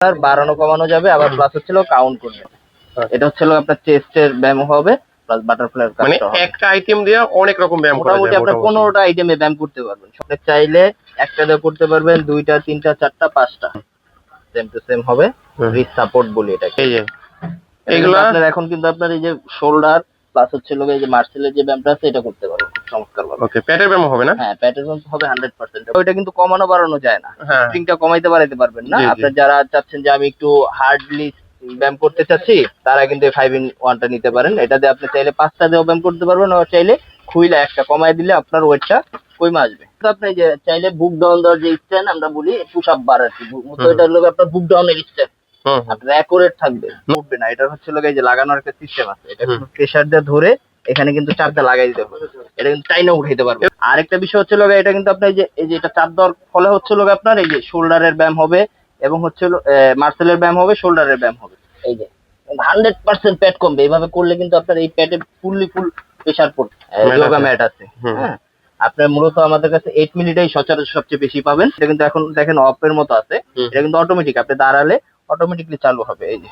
আপনার বাড়ানো কমানো যাবে আবার প্লাস হচ্ছিল কাউন্ট করবে। আচ্ছা। এটা হচ্ছিল আপনার চেস্টের ব্যায়াম হবে প্লাস বাটারফ্লাই মানে একটা আইটেম দিয়ে অনেক রকম ব্যায়াম করা যায় আপনার পনেরোটা আইটেমে ব্যায়াম করতে পারবেন। আপনি চাইলে একটা দিয়ে করতে পারবেন দুইটা তিনটা চারটা পাঁচটা। সেম টু সেম হবে। রিচ সাপোর্ট বলি এটাকে। এই যে এগুলো আপনার এখন কিন্তু আপনার এই যে শোল্ডার প্লাস হচ্ছে লোক যে মার্সেলের যে ব্যায়ামটা আছে এটা করতে পারবেন খুব চমৎকার ভাবে। ওকে পেটের ব্যায়াম হবে না? হ্যাঁ প্যাটের হবে হান্ড্রেড পার্সেন্ট ওইটা কিন্তু কমানো বাড়ানো যায় না। হ্যাঁ। স্প্রিংটা কমাইতে বাড়াইতে পারবেন না। আপনার যারা চাচ্ছেন যে আমি একটু হার্ডলি ব্যায়াম করতে চাচ্ছি তারা কিন্তু ফাইভ ইন ওয়ানটা নিতে পারেন। এটাতে আপনি চাইলে পাঁচটা দিয়েও ব্যায়াম করতে পারবেন আর চাইলে খুইলে একটা কমাই দিলে আপনার ওয়েটটা কমে আসবে। তো আপনি যে চাইলে বুক ডাউন দেওয়ার যে স্ট্যান্ড আমরা বলি পুশ আপ বার আর কি। তো এটা হলো আপনার বুক ডাউনের স্ট্যান্ড। আপনার অ্যাকুরেট থাকবে উঠবে না। এটা হচ্ছে যে লাগানোর একটা সিস্টেম আছে। এটা। প্রেসার দিয়ে ধরে এখানে কিন্তু চাপটা লাগাই দিতে পারবে এটা কিন্তু টাইনা উঠাইতে পারবে। আরেকটা বিষয় হচ্ছে লোক এটা কিন্তু আপনার এই যে এই যে এটা চাপ দেওয়ার ফলে হচ্ছে লোক আপনার এই যে শোল্ডারের ব্যায়াম হবে এবং হচ্ছে মার্সেলের ব্যায়াম হবে শোল্ডারের ব্যায়াম হবে। এই যে হান্ড্রেড পার্সেন্ট প্যাট কমবে। এইভাবে করলে কিন্তু আপনার এই প্যাটে ফুললি ফুল প্রেসার পড়বে। যোগা। ম্যাট আছে। হ্যাঁ? আপনার মূলত আমাদের কাছে এইট মিনিটেই সচরাচর সবচেয়ে বেশি পাবেন। এটা কিন্তু এখন দেখেন অফের মতো আছে। এটা কিন্তু অটোমেটিক আপনি দাঁড়ালে অটোমেটিকলি চালু হবে, এই যে।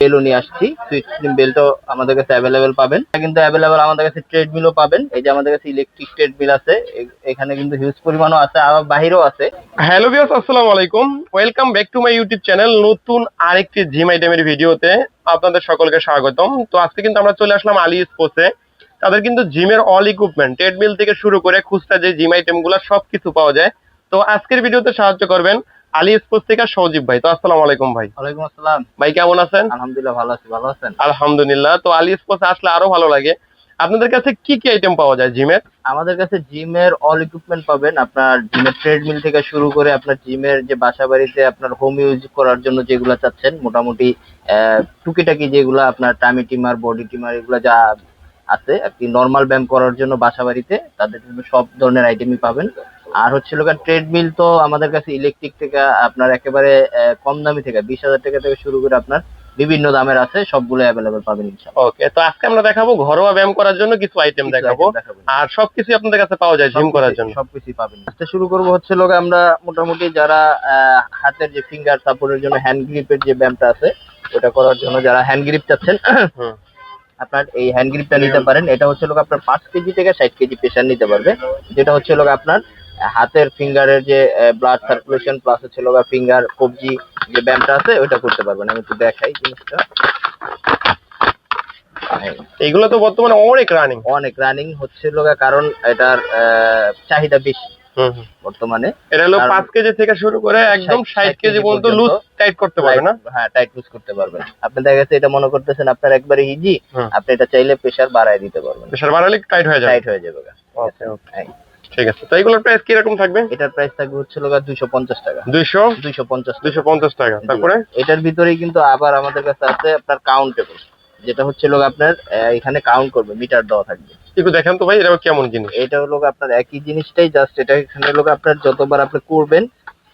বেলও নিয়ে আসছি সুইচ বেলটাও আমাদের কাছে অ্যাভেলেবেল পাবেন। কিন্তু অ্যাভেলেবেল আমাদের কাছে ট্রেডমিলও পাবেন, এই যে আমাদের কাছে ইলেকট্রিক ট্রেডমিল আছে এখানে কিন্তু হিউজ পরিমাণও আছে আবার বাহিরেও আছে। হ্যালো ভিউয়ার্স আসসালামু আলাইকুম। Welcome back to my YouTube channel নতুন আরেকটি জিম আইটেমের ভিডিওতে আপনাদের সকলকে স্বাগতম। তো আজকে কিন্তু আমরা চলে আসলাম আলি স্পোর্টসে তাদের কিন্তু জিমের অল ইকুইপমেন্ট ট্রেডমিল থেকে শুরু করে খুচরা যে জিম আইটেমগুলো সবকিছু পাওয়া যায়। তো আজকের ভিডিওতে সাহায্য করবেন আলি স্পোর্টস থেকে সৌজিব ভাই। তো আসসালামু আলাইকুম ভাই। ওয়ালাইকুম আসসালাম। ভাই কেমন আছেন? আলহামদুলিল্লাহ ভালো আছি ভালো আছেন? আলহামদুলিল্লাহ। তো আলি স্পোর্টস আসলে আরও ভালো লাগে। আপনাদের কাছে কি কি আইটেম পাওয়া যায় জিমের? আমাদের কাছে জিমের অল ইকুইপমেন্ট পাবেন। আপনার জিমের ট্রেডমিল থেকে শুরু করে আপনার জিমের যে বাসা বাড়িতে আপনার হোম ইউজ করার জন্য যেগুলো চাচ্ছেন মোটামুটি আহ, টুকিটাকি যেগুলো আপনার টামি টিমার বডি টিমার এগুলো যা আছে আর কি নর্মাল ব্যায়াম করার জন্য বাসা বাড়িতে তাদের জন্য সব ধরনের আইটেমই পাবেন। আর হচ্ছে হচ্ছিল ট্রেডমিল তো আমাদের কাছে ইলেকট্রিক থেকে আপনার একেবারে কম দামি থেকে বিশ হাজার টাকা থেকে শুরু করে আপনার বিভিন্ন দামের আছে সবগুলো অ্যাভেলেবেল পাবেন ওকে তো আজকে আমরা দেখাবো ঘরোয়া ব্যায়াম করার জন্য কিছু আইটেম দেখাবো। আর সবকিছু আপনাদের কাছে পাওয়া যায় জিম করার জন্য। সবকিছুই পাবেন। আজকে শুরু করব হচ্ছে লোক আমরা মোটামুটি যারা আহ, হাতের যে ফিঙ্গার সাপোর্টের জন্য হ্যান্ড গ্রিপের যে ব্যায়ামটা আছে ওটা করার জন্য যারা হ্যান্ড গ্রিপ চাচ্ছেন আপনার এই হ্যান্ড গ্রিপটা নিতে পারেন। এটা হচ্ছে লোক আপনার পাঁচ কেজি থেকে ষাট কেজি প্রেশার নিতে পারবে। যেটা হচ্ছে লোক আপনার হাতের ফিঙ্গারের যে ব্লাড সার্কুলেশন প্লাস হচ্ছে লোক ফিঙ্গার কবজি যে ব্যায়ামটা আছে ওইটা করতে পারবেন। আমি একটু দেখাই জিনিসটা। এগুলো তো বর্তমানে অনেক রানিং অনেক রানিং হচ্ছে লোক কারণ এটার চাহিদা বেশি। বর্তমানে। এটা হলো পাঁচ কেজি থেকে শুরু করে একদম ষাট- কেজি পর্যন্ত লুজ টাইট করতে পারবে না? হ্যাঁ টাইট লুজ করতে পারবেন আপনি দেখা গেছে এটা মনে করতেছেন আপনার একবারে ইজি আপনি এটা চাইলে প্রেসার বাড়ায় দিতে পারবেন। প্রেশার বাড়ালে টাইট হয়ে যাবে। টাইট হয়ে যাবে Okay, okay. ঠিক আছে। তো এগুলোর প্রাইস কীরকম থাকবে? এটার প্রাইস থাকবে হচ্ছে লোক দুইশো পঞ্চাশ টাকা। দুইশো? দুইশো পঞ্চাশ দুইশো পঞ্চাশ টাকা। তারপরে? এটার ভিতরেই কিন্তু আবার আমাদের কাছে আছে আপনার কাউন্টেবল যেটা হচ্ছে লোক আপনার এখানে কাউন্ট করবে মিটার দেওয়া থাকবে। একটু দেখেন তো ভাই এটা কেমন জিনিস? এটা হলো আপনার একই জিনিসটাই জাস্ট এটা এখানে লোক আপনার যতবার আপনি করবেন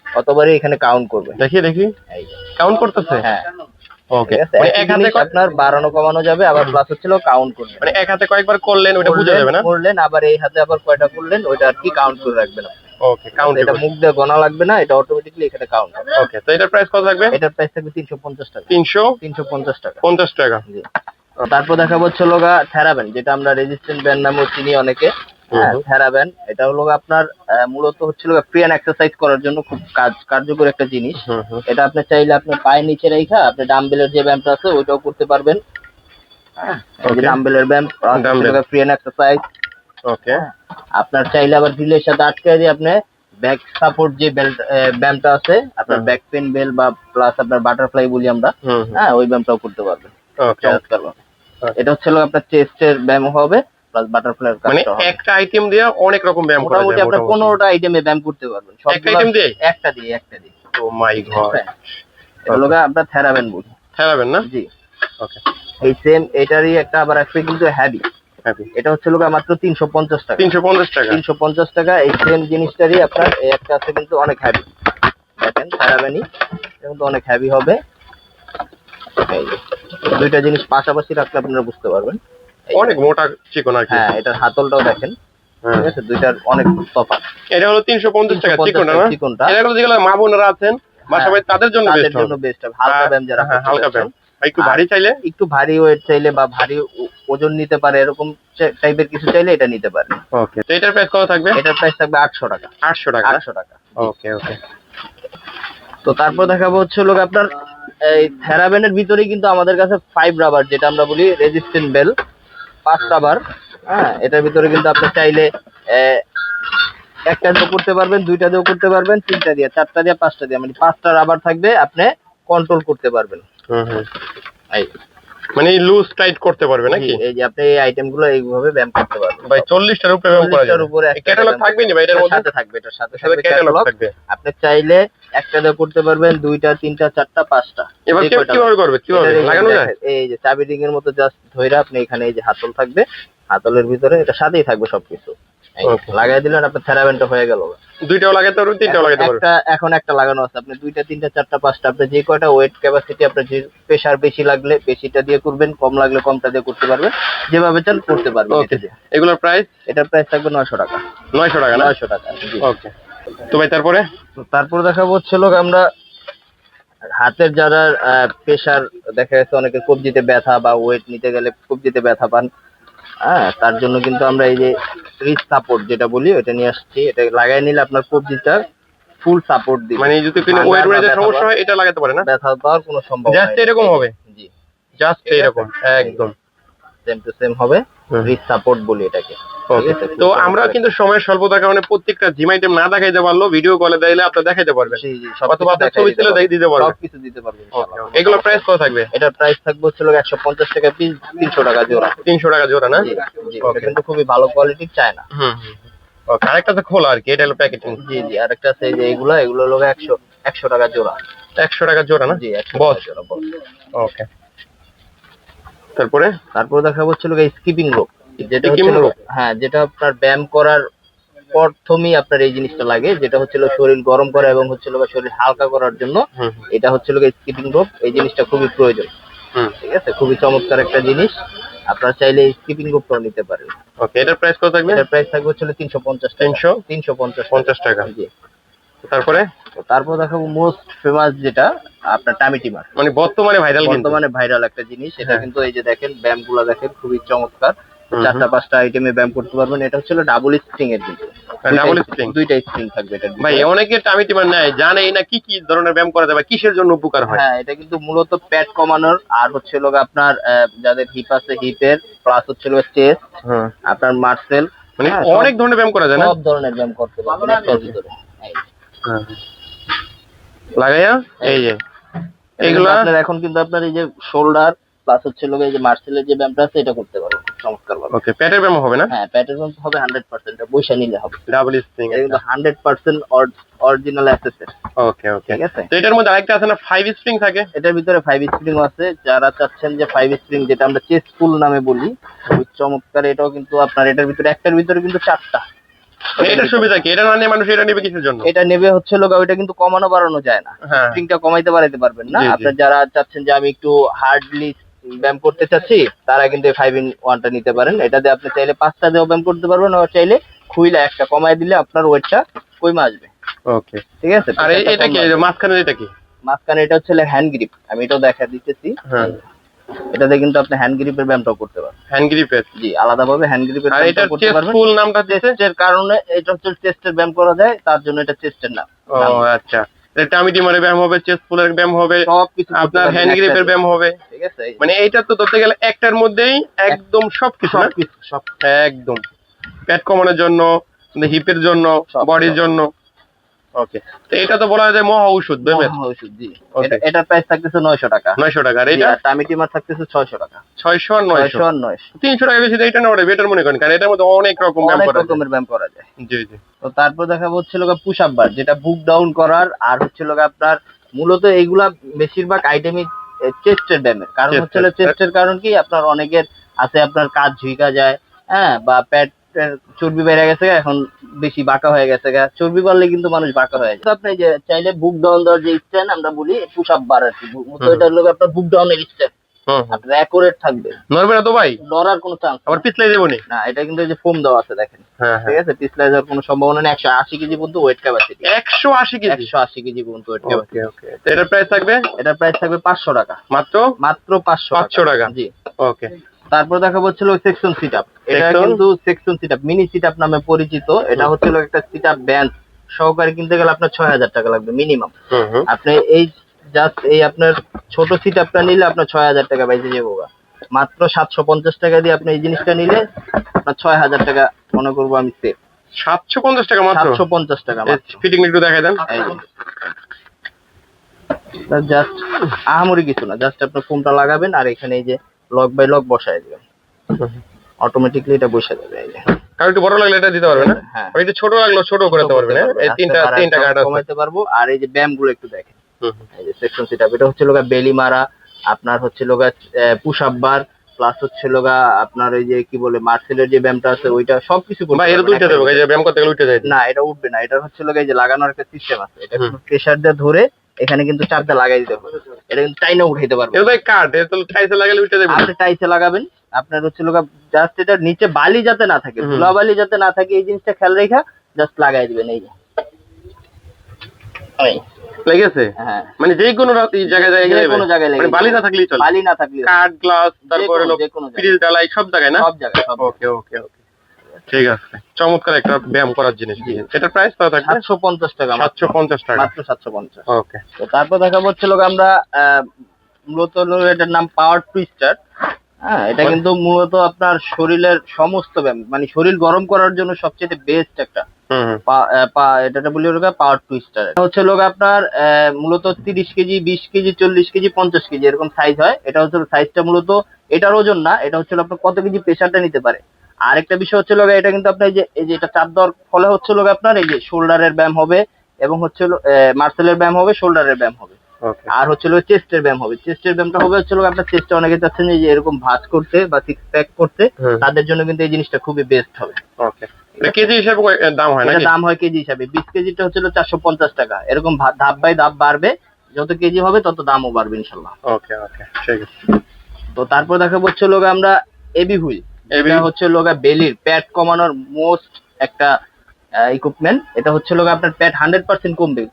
অতবারই এখানে কাউন্ট করবে। দেখি। দেখি কাউন্ট করতেছে? হ্যাঁ। ওকে মানে একই এক হাতে আপনার বাড়ানো কমানো যাবে আবার প্লাস হচ্ছে কাউন্ট করবে। মানে এক হাতে কয়েকবার করলেন ওটা বোঝা যাবে না? করলেন আবার এই হাতে আবার কয়টা করলেন ওইটা আর কি কাউন্ট করে রাখবেন ওকে কাউন্ট এটা মুখ দিয়ে গণা লাগবে না এটা অটোমেটিকলি এখানে কাউন্ট ওকে তো এটার প্রাইস কত থাকবে? এটার প্রাইস থাকবে তিনশো পঞ্চাশ টাকা। তিনশো? তিনশো পঞ্চাশ টাকা। পঞ্চাশ টাকা। জি। তারপর দেখা হচ্ছে লোগা থেরাবেন যেটা আমরা রেজিস্ট্যান্ট ব্যান্ড নামেও চিনি অনেকে। থেরাবেন এটা হলো আপনার মূলত হচ্ছে ফ্রি অ্যান্ড এক্সারসাইজ করার জন্য খুব কাজ কার্যকর একটা জিনিস। এটা আপনি চাইলে আপনি পায়ের নিচে রেখা আপনি ডাম্বেলের যে ব্যায়ামটা আছে ওইটাও করতে পারবেন। হ্যাঁ, ডাম্বেলের ব্যায়াম Dumbbell। Free and exercise okay আপনার চাইলে আবার রিলের সাথে আটকে দিয়ে আপনি ব্যাক সাপোর্ট যে বেল্ট ব্যায়ামটা আছে আপনার ব্যাক পেন বেল বা প্লাস আপনার বাটারফ্লাই বলি আমরা হ্যাঁ ওই ব্যায়ামটাও করতে পারবেন। চমৎকার এটা হচ্ছে আপনার চেস্টের ব্যায়াম হবে। প্লাস বাটারফ্লাই মানে একটা আইটেম দিয়ে অনেক রকম ব্যায়াম করা মোটামুটি যায় আপনার পনেরোটা আইটেমে ব্যায়াম করতে পারবেন। একটা আইটেম দিয়ে? একটা দিয়ে একটা দিয়ে। ও মাই গড হলো আপনার থেরাবেন বলি খেলাবেন না? জি। ওকে এই সেম এটারই একটা আবার একটা কিন্তু হ্যাভি এটা হচ্ছে লোক মাত্র তিনশো পঞ্চাশ টাকা। তিনশো পঞ্চাশ টাকা। তিনশো পঞ্চাশ টাকা এই সেম জিনিসটারই আপনার এই একটা আছে কিন্তু অনেক হ্যাভি দেখেন সারাবেনি কিন্তু অনেক হ্যাভি হবে। দুইটা জিনিস পাশাপাশি রাখলে আপনারা বুঝতে পারবেন। অনেক মোটা চিকন আর কি। হ্যাঁ এটার হাতলটাও দেখেন। হ্যাঁ। ঠিক আছে দুইটার অনেক তফাৎ। এটা হলো তিনশো পঞ্চাশ টাকা 350 চিকনটা না? চিকনটা। এটা হলো যেগুলো মা বোনেরা আছেন বাসা হ্যাঁ, বাড়ি তাদের জন্য তাদের বেস্ট জন্য হবে বেস্ট হবে। হালকা ব্যায়াম যারা হ্যাঁ, হালকা। ব্যায়াম। একটু ভারী চাইলে? একটু ভারী ওয়েট চাইলে বা ভারী ওজন নিতে পারে এরকম টাইপের কিছু চাইলে এটা নিতে পারে ওকে তো এটার প্রাইস কত থাকবে? এটার প্রাইস থাকবে আটশো টাকা। আটশো টাকা? আটশো টাকা। ওকে ওকে। তো তারপর দেখাবো হচ্ছে লোক আপনার এই থেরাবেনের ভিতরেই কিন্তু আমাদের কাছে ফাইভ রাবার যেটা আমরা বলি রেজিস্ট্যান্ট বেল পাঁচ রাবার হ্যাঁ এটার ভিতরে কিন্তু আপনি চাইলে একটা দিয়েও করতে পারবেন দুইটা দিয়েও করতে পারবেন তিনটা দিয়ে চারটা দিয়ে পাঁচটা দিয়ে মানে পাঁচটা রাবার থাকবে আপনি কন্ট্রোল করতে পারবেন। হুম হুম। এই। মানে লুজ টাইট করতে পারবে নাকি? এই যে আপনি এই আইটেমগুলো এইভাবে ব্যায়াম করতে পারবেন। ভাই চল্লিশটার উপরে ব্যায়াম করা 40 টার উপরে ক্যাটালগ থাকবে নি ভাই? এটার মধ্যে? সাথে থাকবে এটার সাথে সাথে ক্যাটালগ থাকবে। আপনি চাইলে একটা দিয়ে করতে পারবেন দুইটা তিনটা চারটা পাঁচটা। এবার কীভাবে করবে? কীভাবে? এই লাগানো যায়? এই যে চাবি রিং এর মতো জাস্ট ধইরা আপনি এখানে এই যে হাতল থাকবে হাতলের ভিতরে এটা সাথেই থাকবে সবকিছু. লাগাই দিলেন আপনার থেরাবেনটা হয়ে গেল। দুইটাও লাগাতে পারবে তিনটাও লাগাতে পারবে একটা এখন একটা লাগানো আছে। আপনি দুইটা তিনটা চারটা পাঁচটা আপনি যে কয়টা ওয়েট ক্যাপাসিটি আপনার যে প্রেসার বেশি লাগলে বেশিটা দিয়ে করবেন কম লাগলে কমটা দিয়ে করতে পারবেন। যেভাবে চান করতে পারবেন ওকে এগুলোর প্রাইস এটার প্রাইস থাকবে নয়শো টাকা। নয়শো টাকা নয়শো টাকা ওকে তো ভাই তারপরে? তারপর দেখাবো হচ্ছে লোক আমরা হাতের যারা প্রেশার দেখা যাচ্ছে অনেকের কবজিতে ব্যথা বা ওয়েট নিতে গেলে কবজিতে ব্যথা পান। হ্যাঁ তার জন্য কিন্তু আমরা এই যে রিচ সাপোর্ট যেটা বলি ওটা নিয়ে আসছি। এটা লাগাই নিলে আপনার কবজিটা ফুল সাপোর্ট দিবে। মানে যদি কোনো ওয়েট ব্যথা সমস্যা হয় এটা লাগাতে পারে না? ব্যথা পাওয়ার কোনো সম্ভাবনা Just এরকম হবে? জি। জাস্ট এরকম? একদম। সেম টু সেম হবে। রিচ সাপোর্ট বলি এটাকে? তো আমরা কিন্তু সময়ের স্বল্পতার কারণে প্রত্যেকটা জিম আইটেম না দেখাইতে পারল ভিডিও কলে দিলে আপনি দেখাইতে পারবেন। অথবা আপনার ছবি দিতে ছিল দিতে পারবেন। সবকিছু দিতে পারবেন এগুলো প্রাইস কত থাকবে? এটার প্রাইস থাকবে হচ্ছে একশো পঞ্চাশ টাকা পিস তিনশো টাকা জোড়া। তিনশো টাকা জোড়া না. এটা কিন্তু খুবই ভালো কোয়ালিটির চায় না। আরেকটা তো খোলা আর কি এটা হলো প্যাকেটিং জি জি আরেকটা আছে যে এগুলো এগুলো হলো একশো একশো টাকা জোড়া। একশো টাকা জোড়া না? জি? টাকা জোড়া boss। ওকে তারপরে? তারপর দেখা হচ্ছিল স্কিপিং রোপ যেটা rope? হ্যাঁ? যেটা আপনার ব্যায়াম করার প্রথমেই আপনার এই জিনিসটা লাগে যেটা হচ্ছিল শরীর গরম করা এবং হচ্ছিল গিয়ে শরীর হালকা করার জন্য এটা হচ্ছিল স্কিপিং রোপ এই জিনিসটা খুবই প্রয়োজন। ঠিক আছে? খুবই চমৎকার একটা জিনিস। আপনারা চাইলে স্কিপিং রোপটাও নিতে পারেন। ওকে এটার প্রাইস কত থাকবে? এটার প্রাইস থাকবে হচ্ছিল তিনশো পঞ্চাশ তিনশো? তিনশো পঞ্চাশ পঞ্চাশ টাকা। জি। তারপরে? তারপর দেখাবো মোস্ট ফেমাস যেটা আপনার টামি টিমার মানে বর্তমানে ভাইরাল বর্তমানে ভাইরাল একটা জিনিস। এটা হ্যাঁ। কিন্তু এই যে দেখেন ব্যায়ামগুলা দেখেন খুবই চমৎকার। চারটা পাঁচটা আইটেমে ব্যায়াম করতে পারবেন। এটা হচ্ছে ডাবল স্প্রিং এর কিন্তু হ্যাঁ, দুইটা স্প্রিং থাকবে এটা ভাই অনেকে টামি টিমার নেয় জানে না কি কি ধরনের ব্যায়াম করা যাবে কিসের জন্য উপকার হয়। হ্যাঁ এটা কিন্তু মূলত প্যাট কমানোর আর হচ্ছে লোক আপনার যাদের হিপ আছে হিপের প্লাস হচ্ছে লোক চেস্ট হ্যাঁ আপনার মার্সেল মানে হ্যাঁ, অনেক ধরনের ব্যায়াম করা যায় না? সব ধরনের ব্যায়াম করতে পারবেন একটার ভিতরে। এই। হ্যাঁ। লাগাইয়া এই। যে। এইগুলা? আপনার এখন কিন্তু আপনার এই যে শোল্ডার প্লাস হচ্ছে লোক এই যে মার্সেলের যে ব্যায়ামটা আছে এটা করতে পারবেন। চমৎকার ভাবে। ওকে পেটের ব্যায়াম হবে না? হ্যাঁ প্যাটের ব্যায়াম হবে নিলে হবে। ডাবল স্প্রিং এটা কিন্তু অরিজিনাল ওকে ওকে ঠিক আছে? তো এটার মধ্যে আরেকটা আছে না স্প্রিং থাকে? এটার ভিতরে স্প্রিং আছে। যারা চাচ্ছেন যে স্প্রিং যেটা আমরা ফুল নামে বলি খুবই চমৎকার। এটাও কিন্তু আপনার এটার ভিতরে একটার ভিতরে কিন্তু চারটা। এটার সুবিধা কি? এটা না নিয়ে মানুষ এটা নেবে কিসের জন্য? এটা নেবে হচ্ছে লোক ওইটা কিন্তু কমানো বাড়ানো যায় না। হ্যাঁ। স্প্রিংটা কমাইতে বাড়াইতে পারবেন না। জি। যারা চাচ্ছেন যে আমি একটু হার্ডলি ব্যায়াম করতে চাচ্ছি তারা কিন্তু ফাইভ ইন ওয়ানটা নিতে পারেন। এটাতে আপনি চাইলে পাঁচটা দিয়েও ব্যায়াম করতে পারবেন আর চাইলে খুইলে একটা কমায় দিলে আপনার ওয়েটটা কমে আসবে। ওকে। ঠিক আছে? আর এটা কি। মাঝখানে এটা কি? মাঝখানে এটা হচ্ছে হ্যান্ড গ্রিপ আমি এটাও দেখা দিতেছি। হ্যাঁ। এটাতে কিন্তু আপনি হ্যান্ড গ্রিপের ব্যায়ামটাও করতে পারবেন। হ্যান্ড গ্রিপের জি আলাদাভাবে হ্যান্ড গ্রিপের আর এটার করতে পারবেন। ফুল নামটা দিয়েছে চেস্টের কারণে এটা হচ্ছে চেস্টের ব্যায়াম করা যায় তার জন্য এটা চেস্টের নাম। ও আচ্ছা। এটা টামি ব্যায়াম হবে চেস্ট ফুলের ব্যায়াম হবে আপনার হ্যান্ড গ্রিপের ব্যায়াম হবে। ঠিক আছে মানে এইটা তো ধরতে গেলে একটার মধ্যেই একদম সবকিছু না? সব কিছু সব একদম। পেট কমানোর জন্য হিপের জন্য বডির জন্য। ওকে তো এটা তো বলা যায় মহা ঔষধ মহা ওষুধ, জি। এটা- প্রাইস থাকতেছে নয়শো টাকা। নয়শো টাকা আর এটা? আর টামি টিমার থাকতেছে ছয়শো টাকা। ছয়শো আর নয়শো? ছয়শো আর নয়শো। তিনশো টাকা বেশি এটা নেওয়া বেটার মনে করেন কারণ এটার মধ্যে অনেক রকম ব্যায়াম অনেক করা যায়। রকমের ব্যায়াম করা যায়। জি জি। তো তারপর দেখা হচ্ছিল পুশ আপ বার যেটা বুক ডাউন করার আর হচ্ছিল আপনার মূলত এইগুলা বেশিরভাগ আইটেমই চেস্টের ব্যায়ামের। কারণ হচ্ছিল চেস্টের কারণ কি? আপনার অনেকের আছে আপনার কাজ ঝুঁকা যায় হ্যাঁ বা পেট চর্বি বেড়ে গেছে এখন বেশি বাঁকা হয়ে গেছে গা। চর্বি বাড়লে কিন্তু মানুষ বাঁকা হয়ে যায়। আপনি যে চাইলে বুক ডাউন দেওয়ার যে স্ট্যান্ড আমরা বলি পুশ আপ বার আর কি। এটা হলো আপনার বুক ডাউনের স্ট্যান্ড। আপনার অ্যাকুরেট থাকবে। নড়বে না তো ভাই? লড়ার কোনো চান্স আবার পিছলাই দেবো নি? এটা কিন্তু যে ফোম দেওয়া আছে দেখেন। হ্যাঁ হ্যাঁ। ঠিক আছে? পিছলাই যাওয়ার কোনো সম্ভাবনা নেই। একশো আশি কেজি পর্যন্ত ওয়েট ক্যাপাসিটি একশো আশি কেজি? একশো আশি কেজি পর্যন্ত ওয়েট ক্যাপাসিটি ওকে এটার প্রাইস থাকবে? এটার প্রাইস থাকবে পাঁচশো টাকা। মাত্র? মাত্র পাঁচশো 500 টাকা। জি। ওকে তারপর দেখা হচ্ছিল সেকশন সিট আপ এটা কিন্তু section sit up mini sit up নামে পরিচিত। এটা হচ্ছিল একটা সিট আপ ব্যান্ড সহকারে কিনতে গেলে আপনার ছয় হাজার টাকা লাগবে মিনিমাম আপনি এই জাস্ট এই আপনার ছোট সিট আপটা নিলে আপনার ছয় হাজার টাকা বাইজে যাব। মাত্র সাতশো পঞ্চাশ টাকা দিয়ে আপনি এই জিনিসটা নিলে আপনার ছয় হাজার টাকা মনে করব আমি সেফ সাতশো পঞ্চাশ টাকা মাত্র? সাতশো পঞ্চাশ টাকা মাত্র। ফিটিং একটু দেখাই দেন। জাস্ট আহামরি কিছু না জাস্ট আপনার ফোনটা লাগাবেন আর এখানে এই যে লক বাই লক বসায় দিবেন। অটোমেটিকলি এটা বসে যাবে এই যে। আর একটু বড় লাগলে এটা দিতে পারবে না? হ্যাঁ। একটু ছোট লাগল ছোট করে দিতে পারবে না এই তিনটা তিনটা কার্ড কমাইতে পারব। আর এই যে ব্যায়ামগুলো একটু দেখেন। এই যে সেকশন সেট এটা হচ্ছে লোগা বেলি মারা আপনার হচ্ছে লোগা পুশ আপ বার প্লাস হচ্ছে লোগা আপনার ওই যে কি বলে মার্সেলের যে ব্যায়ামটা আছে ওইটা সবকিছু ভাই এটা দুইটা দেবো এই যে ব্যায়াম করতে গেলে উঠে যায়। না এটা উঠবে না এটা হচ্ছে লোগা এই যে লাগানোর একটা সিস্টেম আছে। এটা। প্রেসার দিয়ে ধরে এখানে কিন্তু চারটা লাগাই দিতে হবে। এটা কিন্তু টাইনা উঠাইতে পারবে এটা তো কার্ড এটা তো টাইসে লাগালে উঠে যাবে। আপনি টাইসে লাগাবেন। আপনার হচ্ছে লোগা জাস্ট এটা নিচে বালি যাতে না থাকে ধুলা বালি যাতে না থাকে এই জিনিসটা খেয়াল রেখা জাস্ট লাগাই দিবেন এই যে। এই, লেগেছে? হ্যাঁ। মানে যে কোনো জায়গায় জায়গায় যে কোনো জায়গায় লেগে মানে বালি না থাকলেই চলে। বালি না থাকলে কাঠ গ্লাস তারপরে। ফ্রিজ ডালাই সব জায়গায় না? সব জায়গায় ওকে ওকে ওকে। ঠিক আছে। চমৎকার একটা ব্যায়াম করার জিনিস। এটার প্রাইস কত থাকবে? সাতশো পঞ্চাশ টাকা মাত্র। সাতশো পঞ্চাশ টাকা। মাত্র সাতশো পঞ্চাশ। ওকে। তো তারপর দেখা হচ্ছে লোক আমরা মূলত এটার নাম পাওয়ার টুইস্টার হ্যাঁ এটা কিন্তু মূলত আপনার শরীরের সমস্ত ব্যায়াম মানে শরীর গরম করার জন্য সবচেয়ে বেস্ট একটা পা- এটা বলি লোক পাওয়ার টুইস্টার এটা হচ্ছে লোক আপনার মূলত তিরিশ কেজি বিশ কেজি চল্লিশ কেজি পঞ্চাশ কেজি এরকম সাইজ হয়। এটা হচ্ছে সাইজটা মূলত এটার ওজন না এটা হচ্ছে আপনার কত কেজি প্রেশারটা নিতে পারে। আরেকটা বিষয় হচ্ছে লোক এটা কিন্তু আপনার এই যে এই যে এটা চাপ দেওয়ার ফলে হচ্ছে লোক আপনার এই যে শোল্ডারের ব্যায়াম হবে এবং হচ্ছে মার্সেলের ব্যায়াম হবে শোল্ডারের ব্যায়াম হবে। আর হচ্ছে লোক চেস্টের ব্যায়াম হবে। চেস্টের ব্যায়ামটা হবে হচ্ছে লোক আপনার চেস্টে অনেকে চাচ্ছেন যে এরকম ভাঁজ করতে বা সিক্স প্যাক করতে তাদের জন্য কিন্তু এই জিনিসটা খুবই বেস্ট হবে। ওকে কেজি হিসাবে দাম হয় নাকি? দাম হয় কেজি হিসাবে। বিশ কেজিটা হচ্ছে চারশো পঞ্চাশ টাকা। এরকম ধাপ বাই ধাপ বাড়বে। যত কেজি হবে তত দামও বাড়বে ইনশাল্লাহ। ওকে ওকে ঠিক আছে তো তারপর দেখা হচ্ছে লোক আমরা এবি হুইল এটা হচ্ছে লোক বেলির প্যাট কমানোর মোস্ট একটা ইকুইপমেন্ট এটা হচ্ছে লোক আপনার প্যাট হান্ড্রেড পার্সেন্ট কমবে।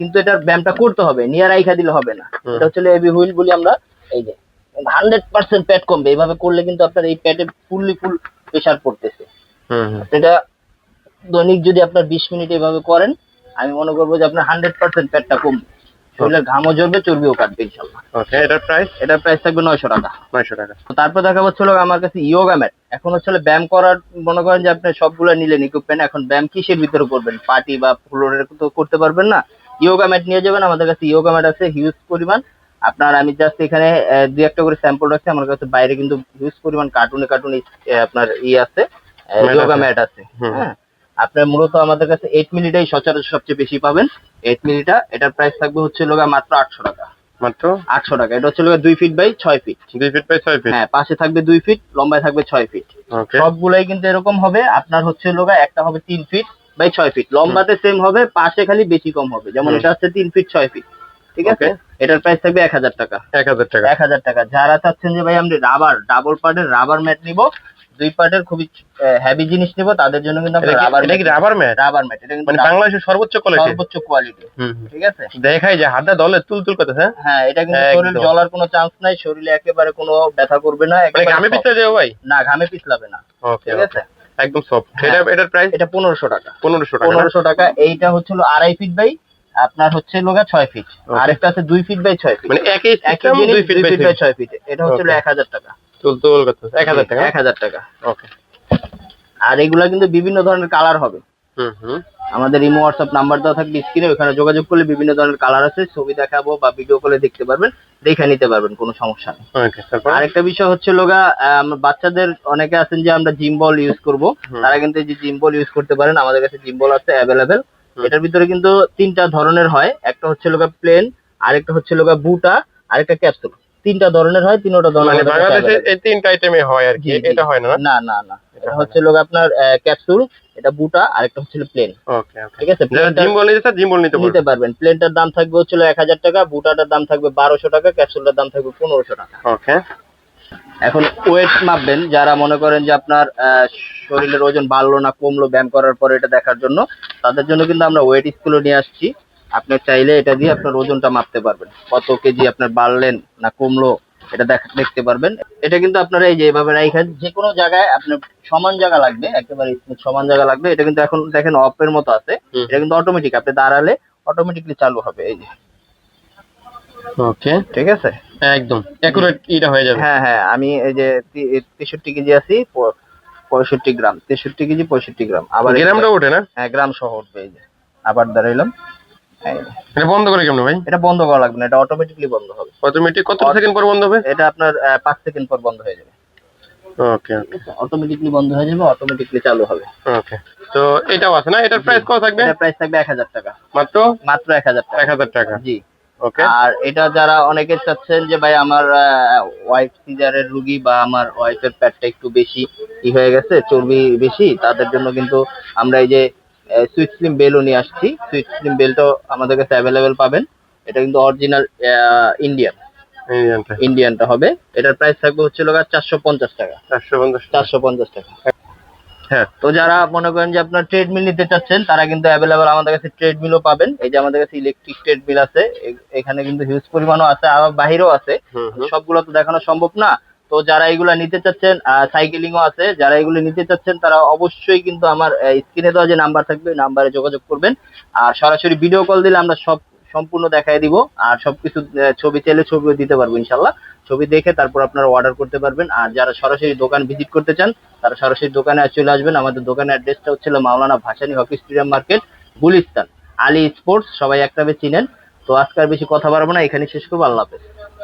কিন্তু এটার ব্যায়ামটা করতে হবে নিয়ে রাইখা দিলে হবে না। এটা হচ্ছে এবি হুইল বলি আমরা এই যে হান্ড্রেড পার্সেন্ট প্যাট কমবে এইভাবে করলে কিন্তু আপনার এই প্যাটে ফুললি ফুল প্রেশার পড়তেছে। এটা দৈনিক যদি আপনার বিশ মিনিট এভাবে করেন আমি মনে করব যে আপনার হান্ড্রেড পার্সেন্ট পেটটা কমবে। শরীরের ঘামও ঝরবে চর্বিও কাটবে ইনশাল্লাহ ওকে এটার প্রাইস এটার প্রাইস থাকবে নয়শো টাকা। নয়শো টাকা। তারপর দেখা হচ্ছে আমার কাছে ইয়োগা ম্যাট এখন হচ্ছে ব্যায়াম করার মনে করেন যে আপনি সবগুলো নিলেন ইকুইপমেন্ট এখন ব্যায়াম কিসের ভিতরে করবেন? পার্টি বা ফ্লোরের তো করতে পারবেন না। ইয়োগা ম্যাট নিয়ে যাবেন। আমাদের কাছে ইয়োগা ম্যাট আছে হিউজ পরিমাণ। আপনার আমি জাস্ট এখানে দুই একটা করে স্যাম্পল রাখছি। আমার কাছে বাইরে কিন্তু হিউজ পরিমাণ কার্টুনে কার্টুনে আপনার ই আছে ইয়োগা ম্যাট আছে। হ্যাঁ। আপনার মূলত আমাদের কাছে এইট মিনিটাই সচরাচর সবচেয়ে বেশি পাবেন। এইট মিনিটা এটার প্রাইস থাকবে হচ্ছে লোগা মাত্র আটশো টাকা। মাত্র? আটশো টাকা। এটা হচ্ছে দুই ফিট বাই ছয় ফিট দুই ফিট বাই ছয় ফিট হ্যাঁ পাশে থাকবে দুই ফিট লম্বায় থাকবে ছয় ফিট সবগুলাই কিন্তু এরকম হবে। আপনার হচ্ছে লোগা একটা হবে তিন ফিট বাই ছয় ফিট লম্বাতে সেম হবে পাশে খালি বেশি কম হবে। যেমন এটা হচ্ছে তিন ফিট ছয় ফিট ঠিক আছে? এটার প্রাইস থাকবে এক হাজার টাকা। এক হাজার টাকা। এক হাজার টাকা। যারা চাচ্ছেন যে ভাই আমরা রাবার ডাবল পার্টের রাবার ম্যাট নিব দুই পার্টের খুবই হেভি জিনিস নিব তাদের জন্য কিন্তু কি- রাবার কি রাবার ম্যাট রাবার ম্যাট এটা মানে বাংলাদেশের সর্বোচ্চ কোয়ালিটি সর্বোচ্চ কোয়ালিটি। ঠিক আছে? দেখাই যে হাতে দলে তুল তুল করতেছে হ্যাঁ? এটা কিন্তু। শরীর জ্বলার কোনো চান্স নাই শরীরে একেবারে কোনো ব্যথা করবে না মানে একেবারে ঘামে soft। পিছলে যাব ভাই? না ঘামে পিছলাবে না। ঠিক আছে? একদম সফট হ্যাঁ। এটা এটার প্রাইস এটা পনেরোশো টাকা। পনেরোশো টাকা? পনেরোশো টাকা। এইটা হচ্ছে আড়াই ফিট বাই আপনার হচ্ছে লোগা ছয় ফিট. আরেকটা আছে দুই ফিট বাই ছয় ফিট মানে একই একই সিস্টেম দুই ফিট বাই ছয় ফিট এটা হচ্ছে. এক হাজার টাকা। চলতে কলকাতা করতেছে এক হাজার টাকা। এক হাজার টাকা। ওকে আর এগুলা কিন্তু বিভিন্ন ধরনের কালার হবে। হুম হুম। আমাদের ইমো হোয়াটসঅ্যাপ নাম্বার দেওয়া থাকবে স্ক্রিনে ওখানে যোগাযোগ করলে বিভিন্ন ধরনের কালার আছে ছবি দেখাবো বা ভিডিও কলে দেখতে পারবেন দেখে নিতে পারবেন কোনো সমস্যা নেই। আরেকটা বিষয় হচ্ছে লোগা বাচ্চাদের অনেকে আছেন যে আমরা জিম বল ইউজ করব তারা কিন্তু এই যে জিম বল ইউজ করতে পারেন আমাদের কাছে জিম বল আছে অ্যাভেলেবেল এটার ভিতরে কিন্তু তিনটা ধরনের হয় একটা হচ্ছে লোগা প্লেন আরেকটা হচ্ছে লোগা বুটা আরেকটা ক্যাপসুল তিনটা ধরনের হয় তিনটা ধরনের মানে বাংলাদেশে এই তিনটা আইটেমে হয় আর কি। এটা হয় না? না না না। এটা হচ্ছে লোক আপনার ক্যাপসুল এটা বুটা আর একটা হচ্ছে প্লেন ওকে ঠিক আছে? যারা জিম বল নিতে চান জিম বল নিতে নিতে পারবেন। প্লেনটার দাম থাকবে হচ্ছে এক হাজার টাকা বুটাটার দাম থাকবে বারোশো টাকা ক্যাপসুলটার দাম থাকবে পনেরোশো টাকা। ওকে এখন ওয়েট মাপবেন যারা মনে করেন যে আপনার আহ, শরীরের ওজন বাড়লো না কমলো ব্যায়াম করার পরে এটা দেখার জন্য তাদের জন্য কিন্তু আমরা ওয়েট স্কুলও নিয়ে আসছি। আপনি চাইলে এটা দিয়ে আপনার ওজনটা মাপতে পারবেন। কত কেজি আপনার বাড়লেন না কমলো এটা দেখতে পারবেন। এটা কিন্তু আপনারা এই যে এভাবে রাইখেন যে কোনো জায়গায় আপনার সমান জায়গা লাগবে একেবারে সমান জায়গা লাগবে। এটা কিন্তু এখন দেখেন অফের মতো আছে। এটা কিন্তু অটোমেটিক আপনি দাঁড়ালে অটোমেটিকলি চালু হবে এই যে। ওকে ঠিক আছে? একদম। অ্যাকুরেট এটা হয়ে যাবে। হ্যাঁ হ্যাঁ আমি এই যে তি- তেষট্টি কেজি আছি পঁয়ষট্টি গ্রাম। তেষট্টি কেজি পঁয়ষট্টি গ্রাম। আবার গ্রামটা ওঠে না? হ্যাঁ গ্রাম সহ উঠবে এই যে। আবার দাঁড়াইলাম। এটা বন্ধ করে কেমন ভাই? এটা বন্ধ করা লাগবে না এটা অটোমেটিকলি বন্ধ হবে। অটোমেটিক কত সেকেন্ড পর বন্ধ হবে? এটা আপনার পাঁচ সেকেন্ড পর বন্ধ হয়ে যাবে। ওকে অটোমেটিকলি বন্ধ হয়ে যাবে অটোমেটিকলি চালু হবে। ওকে তো এটাও আছে না? এটার প্রাইস কত থাকবে? এটা প্রাইস থাকবে এক হাজার টাকা। মাত্র? মাত্র এক হাজার টাকা। এক হাজার টাকা। জি। ওকে আর এটা যারা অনেকে চাচ্ছেন যে ভাই আমার ওয়াইফ সিজারের রুগী বা আমার ওয়াইফের প্যাটটা একটু বেশি ই হয়ে গেছে চর্বি বেশি তাদের জন্য কিন্তু আমরা এই যে সুইট স্লিম বেলও নিয়ে আসছি। সুইট স্লিম বেলটাও আমাদের কাছে অ্যাভেলেবেল পাবেন। এটা কিন্তু অরিজিনাল ইন্ডিয়ান ইন্ডিয়ানটা হবে। এটার প্রাইস থাকবে হচ্ছে লোক চারশো পঞ্চাশ টাকা। চারশো পঞ্চাশ চারশো পঞ্চাশ টাকা। হ্যাঁ। তো যারা মনে করেন যে আপনার ট্রেডমিল নিতে চাচ্ছেন তারা কিন্তু অ্যাভেলেবেল আমাদের কাছে ট্রেডমিলও পাবেন। এই যে আমাদের কাছে ইলেকট্রিক ট্রেডমিল আছে এখানে কিন্তু হিউজ পরিমাণও আছে আবার বাহিরেও আছে। সবগুলো তো দেখানো সম্ভব না। তো যারা এগুলা নিতে চাচ্ছেন সাইকেলিংও আছে, যারা এগুলো নিতে চাচ্ছেন, তারা অবশ্যই কিন্তু আমার স্ক্রিনে দেওয়া যে নাম্বার থাকবে নাম্বারে যোগাযোগ করবেন। আর সরাসরি ভিডিও কল দিলে আমরা সব, সম্পূর্ণ দেখাই দিব, আর সবকিছু ছবি চাইলে ছবিও দিতে পারব ইনশাল্লাহ ছবি দেখে তারপর আপনারা অর্ডার করতে পারবেন। আর যারা সরাসরি দোকান ভিজিট করতে চান, তারা সরাসরি দোকানে চলে আসবেন। আমাদের দোকানের অ্যাড্রেসটা হচ্ছিল Maulana Bhasani hockey stadium market, Gulistan. Ali sports, সবাই একটা চিনেন। তো আজকে আর বেশি কথা বাড়বো না এখানে শেষ করব। আল্লাহ হাফেজ।